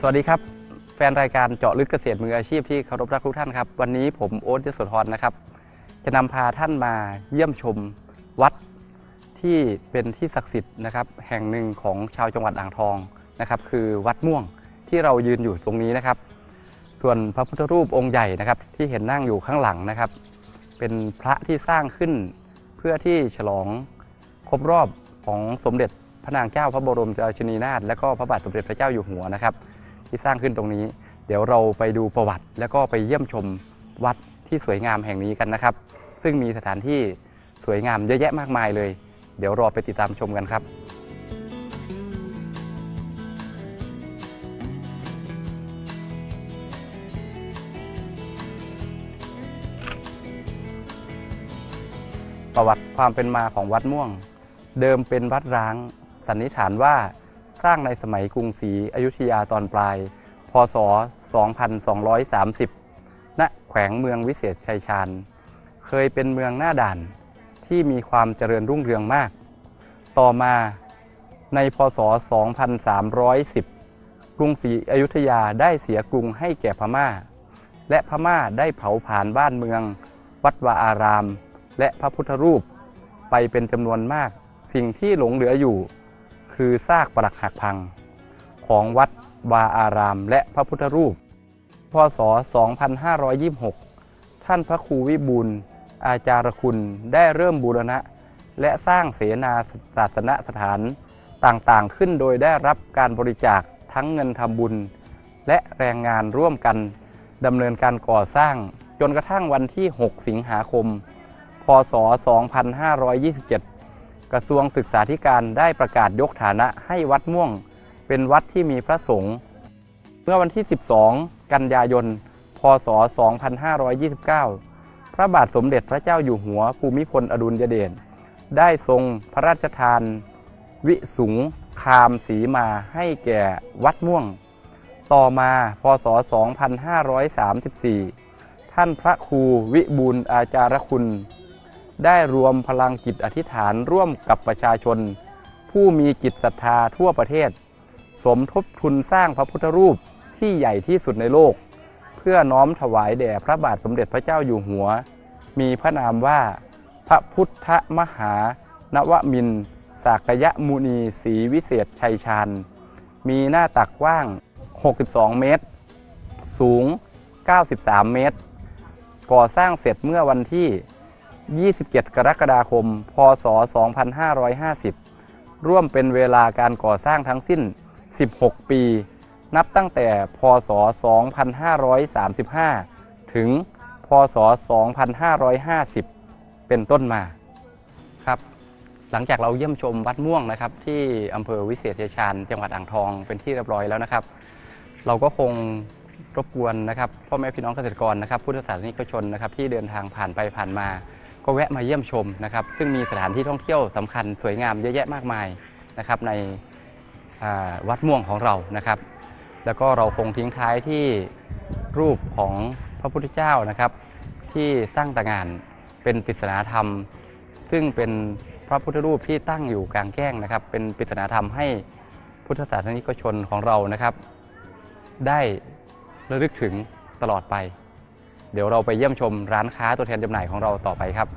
สวัสดีครับ แฟนรายการเจาะลึกเกษตรมืออาชีพที่เคารพรักทุกท่านครับ วันนี้ผมโอ๊ตยศธรนะครับ จะนำพาท่านมาเยี่ยมชมวัดที่เป็นที่ศักดิ์สิทธิ์นะครับ แห่งหนึ่งของชาวจังหวัดอ่างทองนะครับ คือวัดม่วงที่เรายืนอยู่ตรงนี้นะครับ ส่วนพระพุทธรูปองค์ใหญ่นะครับ ที่เห็นนั่งอยู่ข้างหลังนะครับ เป็นพระที่สร้างขึ้นเพื่อที่ฉลองครบรอบของสมเด็จพระนางเจ้าพระบรมราชินีนาถและก็พระบาทสมเด็จพระเจ้าอยู่หัวนะครับ ที่สร้างขึ้นตรงนี้ เดี๋ยวเราไปดูประวัติ แล้วก็ไปเยี่ยมชมวัดที่สวยงามแห่งนี้กันนะครับ ซึ่งมีสถานที่สวยงามเยอะแยะมากมายเลย เดี๋ยวรอไปติดตามชมกันครับประวัติความเป็นมาของวัดม่วง เดิมเป็นวัดร้าง สันนิษฐานว่า สร้างในสมัยกรุงศรีอยุธยาตอนปลาย พศ 2230 ณ แขวงเมืองวิเศษชัยชาญ เคยเป็นเมืองหน้าด่านที่มีความเจริญรุ่งเรืองมาก ต่อมาในพศ 2310 กรุงศรีอยุธยาได้เสียกรุงให้แก่พม่า และพม่าได้เผาผลาญบ้านเมือง วัดวาอาราม และพระพุทธรูป ไปเป็นจำนวนมาก สิ่งที่หลงเหลืออยู่ คือซากปรักหักพัง ของวัดวาอาราม และพระพุทธรูป พศ 2526 ท่านพระครูวิบูลอาจารคุณได้เริ่มบูรณะ และสร้างเสนาศาสนสถานต่างๆ ขึ้นโดยได้รับการบริจาคทั้งเงินทำบุญ และแรงงานร่วมกันดำเนินการก่อสร้างจนกระทั่งวันที่ 6 สิงหาคม พศ 2527 กระทรวงศึกษาธิการได้ประกาศยกฐานะให้วัดม่วง เป็นวัดที่มีพระสงฆ์เมื่อวันที่ 12 กันยายน พศ 2529 พระบาทสมเด็จพระเจ้าอยู่หัวภูมิพลอดุลยเดชได้ทรงพระราชทาน วิสุงคามสีมาให้แก่วัดม่วง ต่อมาพศ 2534 ท่านพระครูวิบูลอาจารคุณ ได้รวมพลังจิตอธิษฐานร่วมกับประชาชน ผู้มีจิตศรัทธาทั่วประเทศ สมทบทุนสร้างพระพุทธรูปที่ใหญ่ที่สุดในโลก เพื่อน้อมถวายแด่พระบาทสมเด็จพระเจ้าอยู่หัว มีพระนามว่า พระพุทธมหานวมินสากยมุนีศรีวิเศษชัยชาญ มีหน้าตักกว้าง 62 เมตร สูง 93 เมตร ก่อสร้างเสร็จเมื่อวันที่ 27 กรกฎาคม พศ 2550 ร่วมเป็นเวลาการก่อสร้างทั้งสิ้น 16 ปี นับตั้งแต่ พศ 2535 ถึง พศ 2550 เป็นต้นมาครับหลังจากเราเยี่ยมชมวัดม่วงนะครับ ที่อำเภอวิเศษชัยชาญจังหวัดอ่างทองเป็นที่เรียบร้อยแล้วนะครับ เราก็คงรบกวนนะครับพ่อแม่พี่น้องเกษตรกรนะครับ พุทธศาสนิกชนนะครับ ที่เดินทางผ่านไปผ่านมา ก็แวะมาเยี่ยมชมนะครับ ซึ่งมีสถานที่ท่องเที่ยวสำคัญสวยงามเยอะแยะมากมายนะครับในวัดม่วงของเรานะครับ แล้วก็เราคงทิ้งท้ายที่รูปของพระพุทธเจ้านะครับ ที่ตั้งตางานเป็นปริศนาธรรม ซึ่งเป็นพระพุทธรูปที่ตั้งอยู่กลางแก้งนะครับ เป็นปริศนาธรรมให้พุทธศาสนิกชนของเรานะครับ ได้ระลึกถึงตลอดไป เดี๋ยวเราไปเยี่ยมชมร้านค้าตัวแทนจำหน่ายของเราต่อไปครับ